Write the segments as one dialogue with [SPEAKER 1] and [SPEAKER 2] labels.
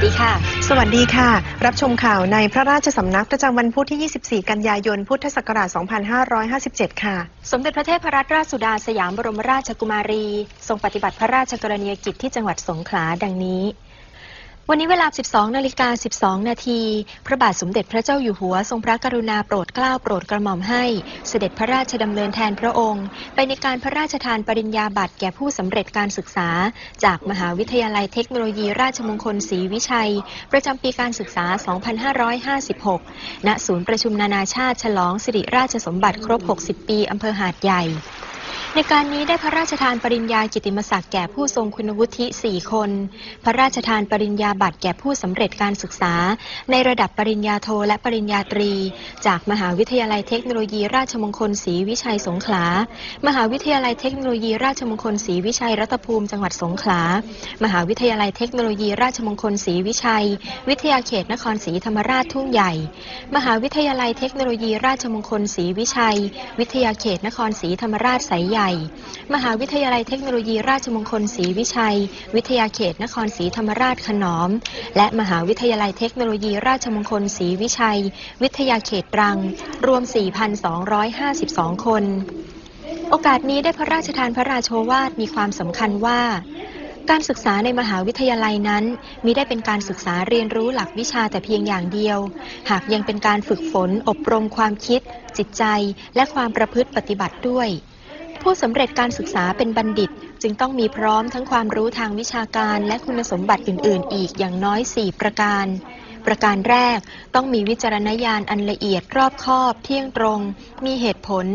[SPEAKER 1] วัสดีค่ะ
[SPEAKER 2] สวัสดีค่ะ รับชมข่าวในพระราชสำนักประจำวันพุธที่ 24 กันยายน พุทธศักราช 2557 ค่ะ
[SPEAKER 1] สมเด็จพระเทพรัตนราชสุดาสยามบรมราชกุมารี ทรงปฏิบัติพระราชกรณียกิจที่จังหวัดสงขลาดังนี้ วันนี้เวลา 12 นาฬิกา 12 นาที พระบาทสมเด็จพระเจ้าอยู่หัว ทรงพระกรุณาโปรดเกล้าโปรดกระหม่อมให้ เสด็จพระราชดำเนินแทนพระองค์ ไปในการพระราชทานปริญญาบัตรแก่ผู้สำเร็จการศึกษา จากมหาวิทยาลัยเทคโนโลยีราชมงคลศรีวิชัย ประจำปีการศึกษา 2556 ณ ศูนย์ประชุมนานาชาติฉลองสิริราชสมบัติครบ 60 ปีอำเภอหาดใหญ่ ในการนี้ได้พระราชทานปริญญากิติมศักดิ์แก่ผู้ทรงคุณวุฒิ 4 คน พระราชทานปริญญาบัตรแก่ผู้สำเร็จการศึกษา ในระดับปริญญาโทและปริญญาตรี จากมหาวิทยาลัยเทคโนโลยีราชมงคลศรีวิชัยสงขลา มหาวิทยาลัยเทคโนโลยีราชมงคลศรีวิชัยรัตภูมิจังหวัดสงขลา มหาวิทยาลัยเทคโนโลยีราชมงคลศรีวิชัย วิทยาเขตนครศรีธรรมราชทุ่งใหญ่ มหาวิทยาลัยเทคโนโลยีราชมงคลศรีวิชัย วิทยาเขตนครศรีธรรมราชสายใหญ่มหาวิทยาลัยเทคโนโลยีราชมงคลศรีวิชัย วิทยาเขตนครศรีธรรมราชขนอม และมหาวิทยาลัยเทคโนโลยีราชมงคลศรีวิชัย วิทยาเขตตรัง รวม 4,252 คน โอกาสนี้ได้พระราชทานพระราโชวาทมีความสำคัญว่าการศึกษาในมหาวิทยาลัยนั้นมิได้เป็นการศึกษาเรียนรู้หลักวิชาแต่เพียงอย่างเดียว หากยังเป็นการฝึกฝนอบรมความคิด จิตใจ และความประพฤติปฏิบัติด้วย ผู้สำเร็จการศึกษาเป็นบัณฑิต จึงต้องมีพร้อมทั้งความรู้ทางวิชาการและคุณสมบัติอื่น ๆ อีกอย่างน้อย 4 ประการ ประการแรกต้องมีวิจารณญาณอันละเอียดรอบคอบ เที่ยงตรง มีเหตุผล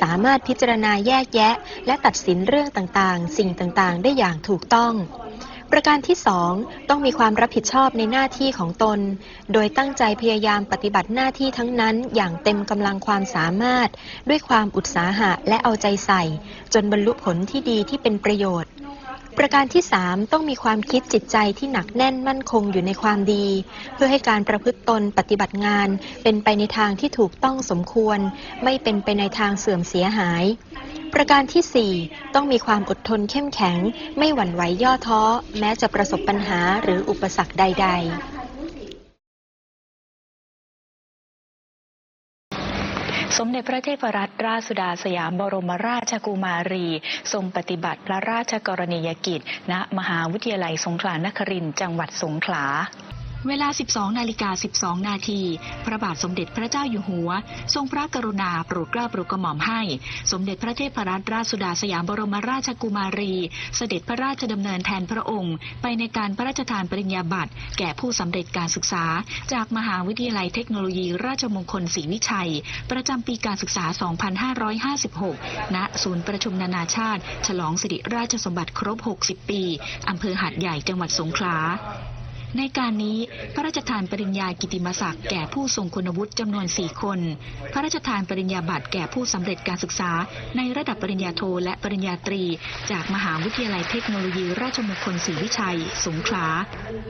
[SPEAKER 1] สามารถพิจารณาแยกแยะ และตัดสินเรื่องต่าง ๆ สิ่งต่าง ๆ ได้อย่างถูกต้อง ประการที่สองต้องมีความรับผิดชอบในหน้าที่ของตน โดยตั้งใจพยายามปฏิบัติหน้าที่ทั้งนั้นอย่างเต็มกำลังความสามารถ ด้วยความอุตสาหะและเอาใจใส่ จนบรรลุผลที่ดีที่เป็นประโยชน์ ประการที่ 3 ต้องมีความคิดจิตใจที่หนักแน่นมั่นคงอยู่ในความดี เพื่อให้การประพฤติตนปฏิบัติงาน เป็นไปในทางที่ถูกต้องสมควร ไม่เป็นไปในทางเสื่อมเสียหาย ประการทีสี่4 ต้องมีความอดทนเข้มแข็ง ไม่หวั่นไหวย่อท้อ แม้จะประสบปัญหาหรืออุปสรรคใด ๆ
[SPEAKER 3] สมเด็จพระเทพรัตนราชสุดาสยามบรมราชกุมารี ทรงปฏิบัติพระราชกรณียกิจ ณ มหาวิทยาลัยสงขลานครินทร์จังหวัดสงขลา เวลา 12 นาฬิกา 12 นาที พระบาทสมเด็จพระเจ้าอยู่หัว ทรงพระกรุณาโปรดเกล้าโปรดกระหม่อมให้ สมเด็จพระเทพรัตนราชสุดาสยามบรมราชกุมารี เสด็จพระราชดำเนินแทนพระองค์ ไปในการพระราชทานปริญญาบัตร แก่ผู้สำเร็จการศึกษา จากมหาวิทยาลัยเทคโนโลยีราชมงคลศรีวิชัย ประจำปีการศึกษา 2556 ณ ศูนย์ประชุมนานาชาติ ฉลองสิริราชสมบัติครบ 60 ปีอำเภอหาดใหญ่จังหวัดสงขลา ในการนี้พระราชทานปริญญากิติมศักดิ์แก่ผู้ทรงคุณวุฒิจำนวน 4 คน พระราชทานปริญญาบัตรแก่ผู้สำเร็จการศึกษา ในระดับปริญญาโทและปริญญาตรี จากมหาวิทยาลัยเทคโนโลยี ราชมงคลศรีวิชัย สงขลา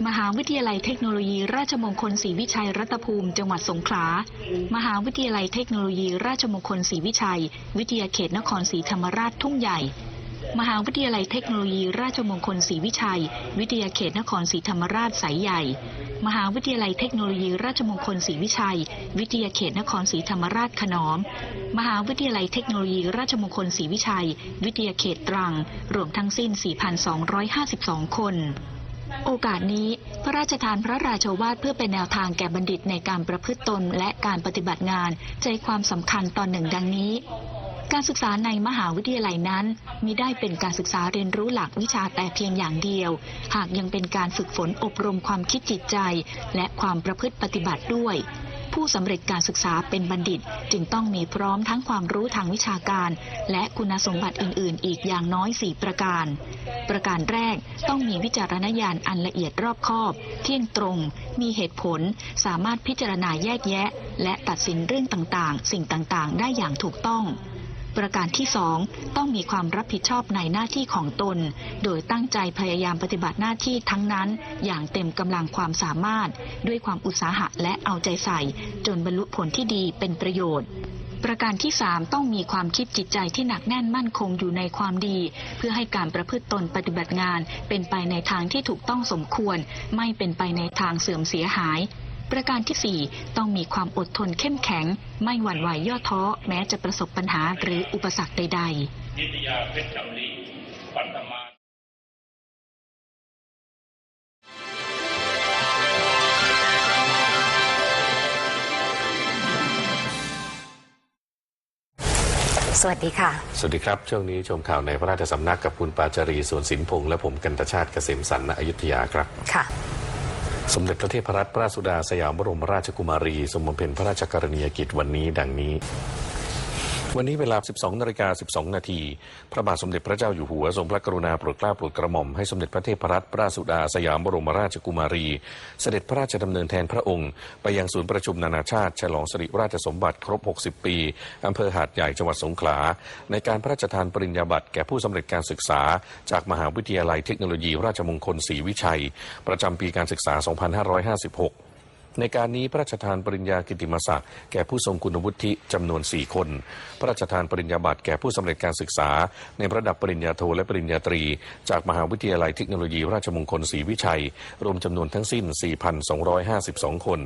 [SPEAKER 3] มหาวิทยาลัยเทคโนโลยี ราชมงคลศรีวิชัย รัตภูมิ จังหวัดสงขลา มหาวิทยาลัยเทคโนโลยี ราชมงคลศรีวิชัย วิทยาเขตนครศรีธรรมราชทุ่งใหญ่ มหาวิทยาลัยเทคโนโลยี ราชมงคลศรีวิชัย วิทยาเขตนครศรีธรรมราชสายใหญ่ มหาวิทยาลัยเทคโนโลยี ราชมงคลศรีวิชัย วิทยาเขตนครศรีธรรมราชขนอม มหาวิทยาลัยเทคโนโลยี ราชมงคลศรีวิชัย วิทยาเขตตรัง รวมทั้งสิ้น 4,252 คนโอกาสนี้ พระราชทานพระราชวาทเพื่อเป็นแนวทางแก่บัณฑิตในการประพฤติตนและการปฏิบัติงาน ใจความสำคัญตอนหนึ่งดังนี้ การศึกษาในมหาวิทยาลัยนั้นมิได้เป็นการศึกษาเรียนรู้หลักวิชาแต่เพียงอย่างเดียว หากยังเป็นการฝึกฝนอบรมความคิดจิตใจ และความประพฤติปฏิบัติด้วย ผู้สำเร็จการศึกษาเป็นบัณฑิต จึงต้องมีพร้อมทั้งความรู้ทางวิชาการ และคุณสมบัติอื่น ๆ อีกอย่างน้อย 4 ประการ ประการแรกต้องมีวิจารณญาณอันละเอียดรอบคอบ เที่ยงตรง มีเหตุผล สามารถพิจารณาแยกแยะ และตัดสินเรื่องต่าง ๆ สิ่งต่าง ๆ ได้อย่างถูกต้อง ประการที่สองต้องมีความรับผิดชอบในหน้าที่ของตน โดยตั้งใจพยายามปฏิบัติหน้าที่ทั้งนั้น อย่างเต็มกำลังความสามารถ ด้วยความอุตสาหะและเอาใจใส่ จนบรรลุผลที่ดีเป็นประโยชน์ประการที่ 3 ต้องมีความคิดจิตใจที่หนักแน่นมั่นคงอยู่ในความดี เพื่อให้การประพฤติตนปฏิบัติงาน เป็นไปในทางที่ถูกต้องสมควร ไม่เป็นไปในทางเสื่อมเสียหาย ประการทีสี่ 4 ต้องมีความอดทนเข้มแข็ง ไม่หวั่นไหวย่อท้อ แม้จะประสบปัญหาหรืออุปสรรคใดๆ
[SPEAKER 4] นิตยาเพชรจำรีปัตมา
[SPEAKER 5] สวัสดีค่ะ
[SPEAKER 6] สวัสดีครับ ช่วงนี้ชมข่าวในพระราชสำนักกับคุณปาจารีสวนสินพงษ์และผมกันตชาติเกษมสันต์ณอยุธยาครับ
[SPEAKER 5] ค่ะ
[SPEAKER 6] สมเด็จพระเทพรัตนราชสุดาสยามบรมราชกุมารีทรณ์เพ็ญพระราชกรณียกิจวันนี้ดังนี้ วันนี้เวลา 12 นาฬิกา 12 นาที พระบาทสมเด็จพระเจ้าอยู่หัวทรงพระกรุณาโปรดเกล้าโปรดกระหม่อมให้สมเด็จพระเทพรัตนราชสุดาสยามบรมราชกุมารี เสด็จพระราชดำเนินแทนพระองค์ ไปยังศูนย์ประชุมนานาชาติฉลองสิริราชสมบัติครบ 60 ปีอำเภอหาดใหญ่จังหวัดสงขลา ในการพระราชทานปริญญาบัตรแก่ผู้สำเร็จการศึกษา จากมหาวิทยาลัยเทคโนโลยีราชมงคลศรีวิชัย ประจำปีการศึกษา 2556 ในการนี้พระราชทานปริญญากิติมศักดิ์แก่ผู้ทรงคุณวุฒิจำนวน 4 คน พระราชทานปริญญาบัตรแก่ผู้สำเร็จการศึกษา ในระดับปริญญาโทและปริญญาตรี จากมหาวิทยาลัยเทคโนโลยีราชมงคลศรีวิชัย รวมจำนวนทั้งสิ้น 4,252 คน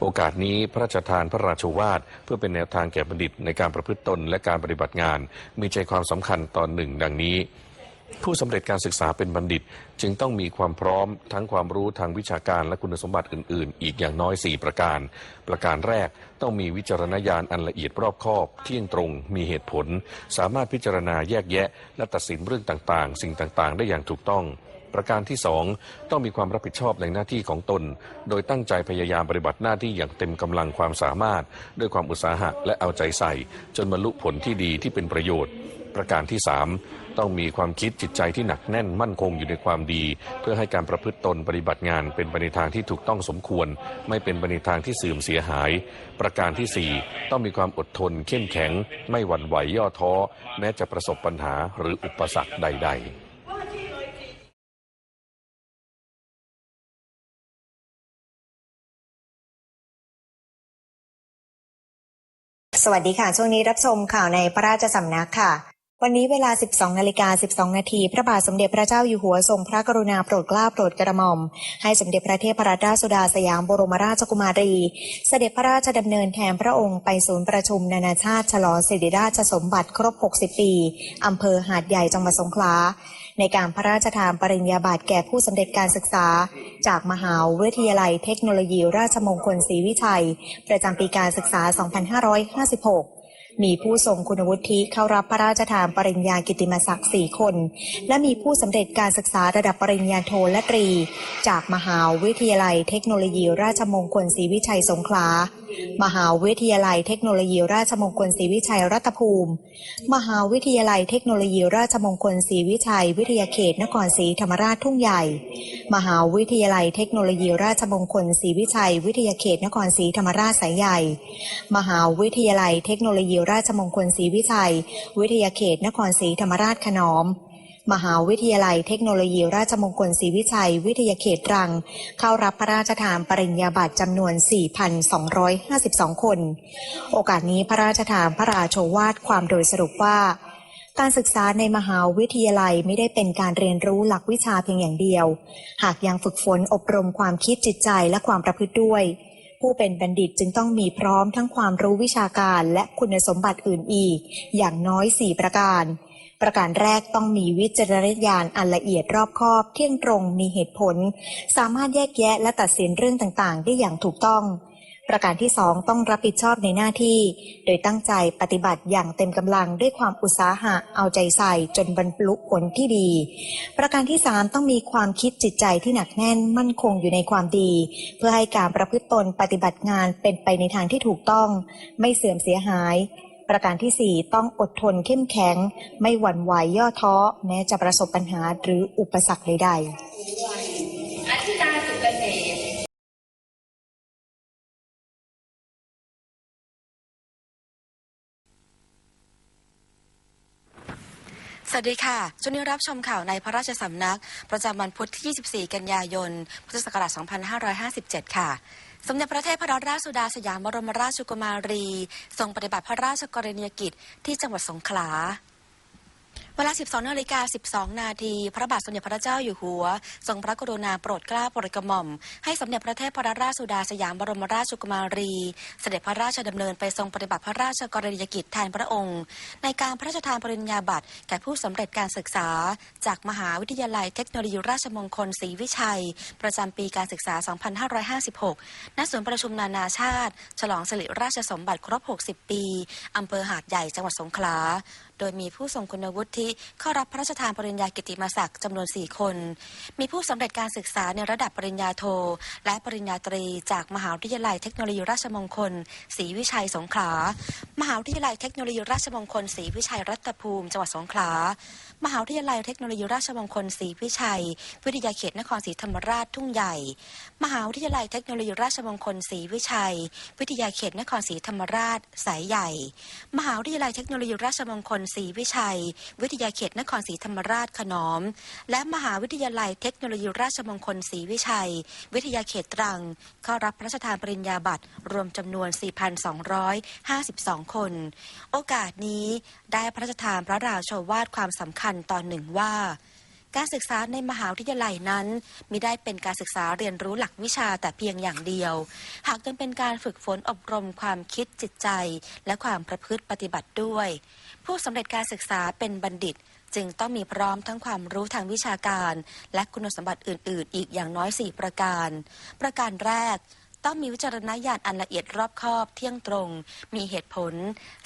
[SPEAKER 6] โอกาสนี้พระราชทานพระราชวาทเพื่อเป็นแนวทางแก่บัณฑิตในการประพฤติตนและการปฏิบัติงาน มีใจความสำคัญตอนหนึ่งดังนี้ ผู้สำเร็จการศึกษาเป็นบัณฑิต จึงต้องมีความพร้อมทั้งความรู้ทางวิชาการและคุณสมบัติอื่น ๆ อีกอย่างน้อย 4 ประการ ประการแรกต้องมีวิจารณญาณอันละเอียดรอบคอบ เที่ยงตรง มีเหตุผล สามารถพิจารณาแยกแยะ และตัดสินเรื่องต่าง ๆ สิ่งต่าง ๆ ได้อย่างถูกต้องประการที่สองต้องมีความรับผิดชอบในหน้าที่ของตน โดยตั้งใจพยายามปฏิบัติหน้าที่อย่างเต็มกำลังความสามารถ ด้วยความอุตสาหะและเอาใจใส่ จนบรรลุผลที่ดีที่เป็นประโยชน์ ประการที่ 3 ต้องมีความคิดจิตใจที่หนักแน่นมั่นคงอยู่ในความดี เพื่อให้การประพฤติตนปฏิบัติงานเป็นไปในทางที่ถูกต้องสมควร ไม่เป็นไปในทางที่เสื่อมเสียหาย ประการทีสี่4 ต้องมีความอดทนเข้มแข็ง ไม่หวั่นไหวย่อท้อ แม้จะประสบปัญหาหรืออุปสรรคใด ๆ
[SPEAKER 5] สวัสดีค่ะ ช่วงนี้รับชมข่าวในพระราชสำนักค่ะ วันนี้เวลา 12 นาฬิกา 12 นาที พระบาทสมเด็จพระเจ้าอยู่หัวทรงพระกรุณาโปรดเกล้าโปรดกระหม่อม ให้สมเด็จพระเทพรัตนราชสุดาสยามบรมราชกุมารี เสด็จพระราชดำเนินแทนพระองค์ไปศูนย์ประชุมนานาชาติ ฉลองสิริราชสมบัติครบ 60 ปี อำเภอหาดใหญ่จังหวัดสงขลา ในการพระราชทานปริญญาบัตรแก่ผู้สำเร็จการศึกษา จากมหาวิทยาลัยเทคโนโลยี ราชมงคลศรีวิชัย ประจำปีการศึกษา 2556 มีผู้ทรงคุณวุฒิเข้ารับพระราชทานปริญญากิติมศักดิ์4คน และมีผู้สำเร็จการศึกษาระดับปริญญาโทและตรี จากมหาวิทยาลัยเทคโนโลยีราชมงคลศรีวิชัยสงขลา มหาวิทยาลัยเทคโนโลยีราชมงคลศรีวิชัยรัตภูมิ มหาวิทยาลัยเทคโนโลยีราชมงคลศรีวิชัย วิทยาเขตนครศรีธรรมราชทุ่งใหญ่ มหาวิทยาลัยเทคโนโลยีราชมงคลศรีวิชัย วิทยาเขตนครศรีธรรมราชสายใหญ่ มหาวิทยาลัยเทคโนโลยีราชมงคลศรีวิชัย วิทยาเขตนครศรีธรรมราชขนอม มหาวิทยาลัยเทคโนโลยีราชมงคลศรีวิชัย วิทยาเขตตรัง เข้ารับพระราชทานปริญญาบัตรจำนวน 4,252 คน โอกาสนี้พระราชทานพระราโชวาทความโดยสรุปว่าการศึกษาในมหาวิทยาลัยไม่ได้เป็นการเรียนรู้หลักวิชาเพียงอย่างเดียว หากยังฝึกฝนอบรมความคิดจิตใจและความประพฤติด้วย ผู้เป็นบัณฑิตจึงต้องมีพร้อมทั้งความรู้วิชาการและคุณสมบัติอื่นอีก อย่างน้อย 4 ประการ ประการแรกต้องมีวิจารณญาณอันละเอียดรอบคอบเที่ยงตรงมีเหตุผล สามารถแยกแยะและตัดสินเรื่องต่างๆ ได้อย่างถูกต้อง ประการที่สองต้องรับผิดชอบในหน้าที่ โดยตั้งใจปฏิบัติอย่างเต็มกำลังด้วยความอุตสาหะเอาใจใส่จนบรรลุผลที่ดี ประการที่สามต้องมีความคิดจิตใจที่หนักแน่นมั่นคงอยู่ในความดี เพื่อให้การประพฤติตนปฏิบัติงานเป็นไปในทางที่ถูกต้อง ไม่เสื่อมเสียหาย ประการที่สี่ต้องอดทนเข้มแข็ง ไม่หวั่นไหวย่อท้อ แม้จะประสบปัญหาหรืออุปสรรคใดๆ
[SPEAKER 7] วัสดีค่ะ ช่วงนี้รับชมข่าวในพระราชสำนัก ประจำวันพุธที่ 24 กันยายน พุทธศักราช 2557 ค่ะ สมเด็จพระเทพรัตนราชสุดาสยามบรมราชกุมารี ทรงปฏิบัติพระราชกรณียกิจที่จังหวัดสงขลา เวลา 12 นาฬิกา 12 นาที พระบาทสมเด็จพระเจ้าอยู่หัว ทรงพระกรุณาโปรดเกล้าโปรดกระหม่อม ให้สมเด็จพระเทพรัตนราชสุดาสยามบรมราชกุมารี เสด็จพระราชดำเนินไปทรงปฏิบัติพระราชกรณียกิจแทนพระองค์ ในการพระราชทานปริญญาบัตรแก่ผู้สำเร็จการศึกษา จากมหาวิทยาลัยเทคโนโลยีราชมงคลศรีวิชัย ประจำปีการศึกษา 2556 ณ ศูนย์ประชุมนานาชาติ ฉลองสิริราชสมบัติครบ 60 ปีอำเภอหาดใหญ่จังหวัดสงขลาโดยมีผู้ทรงคุณวุฒิเข้ารับพระราชทานปริญญากิตติมศักดิ์จำนวน 4 คน มีผู้สำเร็จการศึกษาในระดับปริญญาโท และปริญญาตรี จากมหาวิทยาลัยเทคโนโลยีราชมงคลศรีวิชัยสงขลา มหาวิทยาลัยเทคโนโลยีราชมงคลศรีวิชัยรัตภูมิจังหวัดสงขลา มหาวิทยาลัยเทคโนโลยีราชมงคลศรีวิชัย วิทยาเขตนครศรีธรรมราชทุ่งใหญ่ มหาวิทยาลัยเทคโนโลยีราชมงคลศรีวิชัย วิทยาเขตนครศรีธรรมราชสายใหญ่ มหาวิทยาลัยเทคโนโลยีราชมงคลศรีวิชัย วิทยาเขตนครศรีธรรมราชขนอม และมหาวิทยาลัยเทคโนโลยีราชมงคลศรีวิชัย วิทยาเขตตรัง เข้ารับพระราชทานปริญญาบัตรรวมจำนวน 4,252 คน โอกาสนี้ได้พระราชทานพระราชวาทความสำคัญตอนหนึ่งว่า การศึกษาในมหาวิทยาลัยนั้นมิได้เป็นการศึกษาเรียนรู้หลักวิชาแต่เพียงอย่างเดียว หากยังเป็นการฝึกฝนอบรมความคิดจิตใจ และความประพฤติปฏิบัติด้วย ผู้สำเร็จการศึกษาเป็นบัณฑิต จึงต้องมีพร้อมทั้งความรู้ทางวิชาการ และคุณสมบัติอื่น ๆ อีกอย่างน้อย 4 ประการ ประการแรกต้องมีวิจารณญาณอันละเอียดรอบคอบเที่ยงตรง มีเหตุผล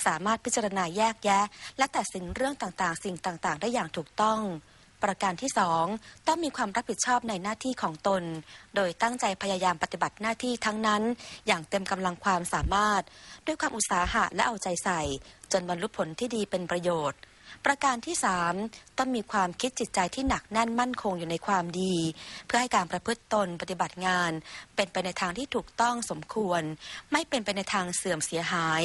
[SPEAKER 7] สามารถพิจารณาแยกแยะ และตัดสินเรื่องต่างๆ สิ่งต่างๆ ได้อย่างถูกต้อง ประการที่สองต้องมีความรับผิดชอบในหน้าที่ของตน โดยตั้งใจพยายามปฏิบัติหน้าที่ทั้งนั้น อย่างเต็มกำลังความสามารถ ด้วยความอุตสาหะและเอาใจใส่ จนบรรลุผลที่ดีเป็นประโยชน์ ประการที่สามต้องมีความคิดจิตใจที่หนักแน่นมั่นคงอยู่ในความดี เพื่อให้การประพฤติตนปฏิบัติงาน เป็นไปในทางที่ถูกต้องสมควร ไม่เป็นไปในทางเสื่อมเสียหาย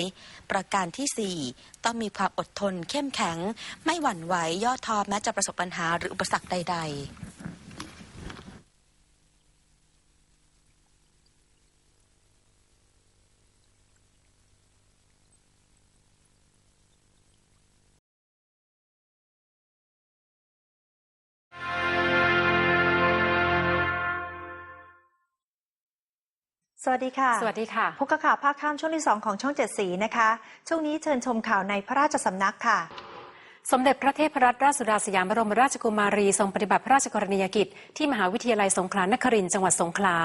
[SPEAKER 7] ประการที่สี่ต้องมีความอดทนเข้มแข็ง ไม่หวั่นไหวย่อท้อแม้จะประสบปัญหาหรืออุปสรรคใด ๆ
[SPEAKER 2] สวัสดีค่ะ
[SPEAKER 8] สวัสดีค่ะ
[SPEAKER 2] พบกับข่าวภาคค่ำช่วงที่ 2 ของช่องเจ็ดสีนะคะ ช่วงนี้เชิญชมข่าวในพระราชสำนักค่ะ
[SPEAKER 8] สมเด็จพระเทพรัตนราชสุดาสยามบรมราชกุมารี ทรงปฏิบัติพระราชกรณียกิจ ที่มหาวิทยาลัยสงขลานครินทร์จังหวัดสงขลา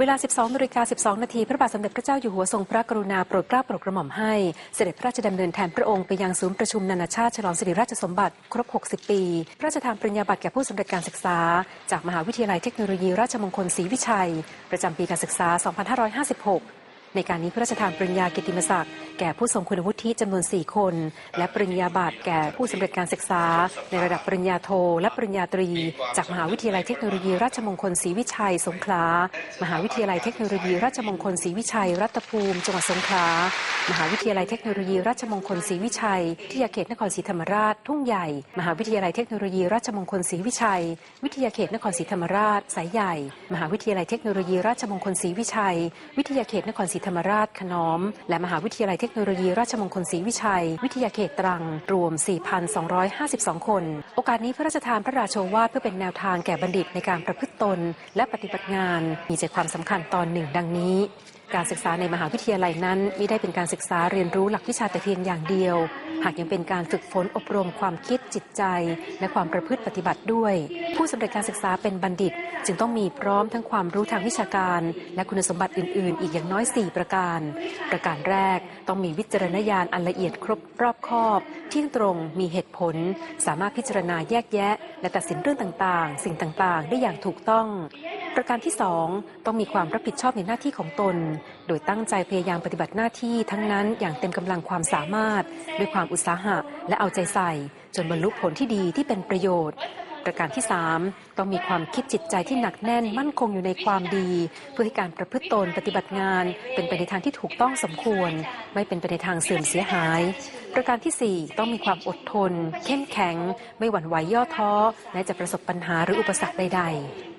[SPEAKER 8] เวลา 12นาฬิกา 12 นาที พระบาทสมเด็จพระเจ้าอยู่หัวทรงพระกรุณาโปรดเกล้าโปรดกระหม่อมให้ เสด็จพระราชดำเนินแทนพระองค์ไปยังศูนย์ประชุมนานาชาติฉลองสิริราชสมบัติ ครบ 60 ปี พระราชทานปริญญาบัตรแก่ผู้สำเร็จการศึกษา จากมหาวิทยาลัยเทคโนโลยีราชมงคลศรีวิชัย ประจำปีการศึกษา 2556 ในการนี้พระราชทานปริญญากิติมศักดิ์แก่ผู้ทรงคุณวุฒิจำนวน 4 คน และปริญญาบัตรแก่ผู้สำเร็จการศึกษา ในระดับปริญญาโท และปริญญาตรี จากมหาวิทยาลัยเทคโนโลยีราชมงคลศรีวิชัย สงขลา มหาวิทยาลัยเทคโนโลยีราชมงคลศรีวิชัย รัตภูมิ จังหวัดสงขลา มหาวิทยาลัยเทคโนโลยีราชมงคลศรีวิชัย วิทยาเขตนครศรีธรรมราช ทุ่งใหญ่ มหาวิทยาลัยเทคโนโลยีราชมงคลศรีวิชัย วิทยาเขตนครศรีธรรมราช สายใหญ่ มหาวิทยาลัยเทคโนโลยีราชมงคลศรีวิชัย วิทยาเขตนครศรีธรรมราชขนอม และมหาวิทยาลัยเทคโนโลยีราชมงคลศรีวิชัย วิทยาเขตตรัง รวม 4,252 คน โอกาสนี้พระราชทานพระราโชวาทเพื่อเป็นแนวทางแก่บัณฑิตในการประพฤติตน และปฏิบัติงาน มีใจความสำคัญตอนหนึ่งดังนี้ การศึกษาในมหาวิทยาลัยนั้นไมิได้เป็นการศึกษาเรียนรู้หลักวิชาแต่เพียงอย่างเดียว หากยังเป็นการฝึกฝนอบรมความคิดจิตใจ และความประพฤติปฏิบัติด้วย ผู้สำเร็จการศึกษาเป็นบัณฑิต จึงต้องมีพร้อมทั้งความรู้ทางวิชาการ และคุณสมบัติอื่น ๆ อีกอย่างน้อย 4 ประการ ประการแรกต้องมีวิจารณญาณอันละเอียดครบรอบคอบเที่ยงตรงมีเหตุผล สามารถพิจารณาแยกแยะ และตัดสินเรื่องต่างๆ สิ่งต่างๆ ได้อย่างถูกต้อง ประการที่สองต้องมีความรับผิดชอบในหน้าที่ของตนโดยตั้งใจพยายามปฏิบัติหน้าที่ทั้งนั้นอย่างเต็มกำลังความสามารถ ด้วยความอุตสาหะและเอาใจใส่ จนบรรลุผลที่ดีที่เป็นประโยชน์ ประการที่ 3 ต้องมีความคิดจิตใจที่หนักแน่นมั่นคงอยู่ในความดี เพื่อให้การประพฤติตนปฏิบัติงาน เป็นไปในทางที่ถูกต้องสมควร ไม่เป็นไปในทางเสื่อมเสียหาย ประการทีสี่4 ต้องมีความอดทน เข้มแข็ง ไม่หวั่นไหวย่อท้อแม้จะประสบปัญหาหรืออุปสรรคใด ๆ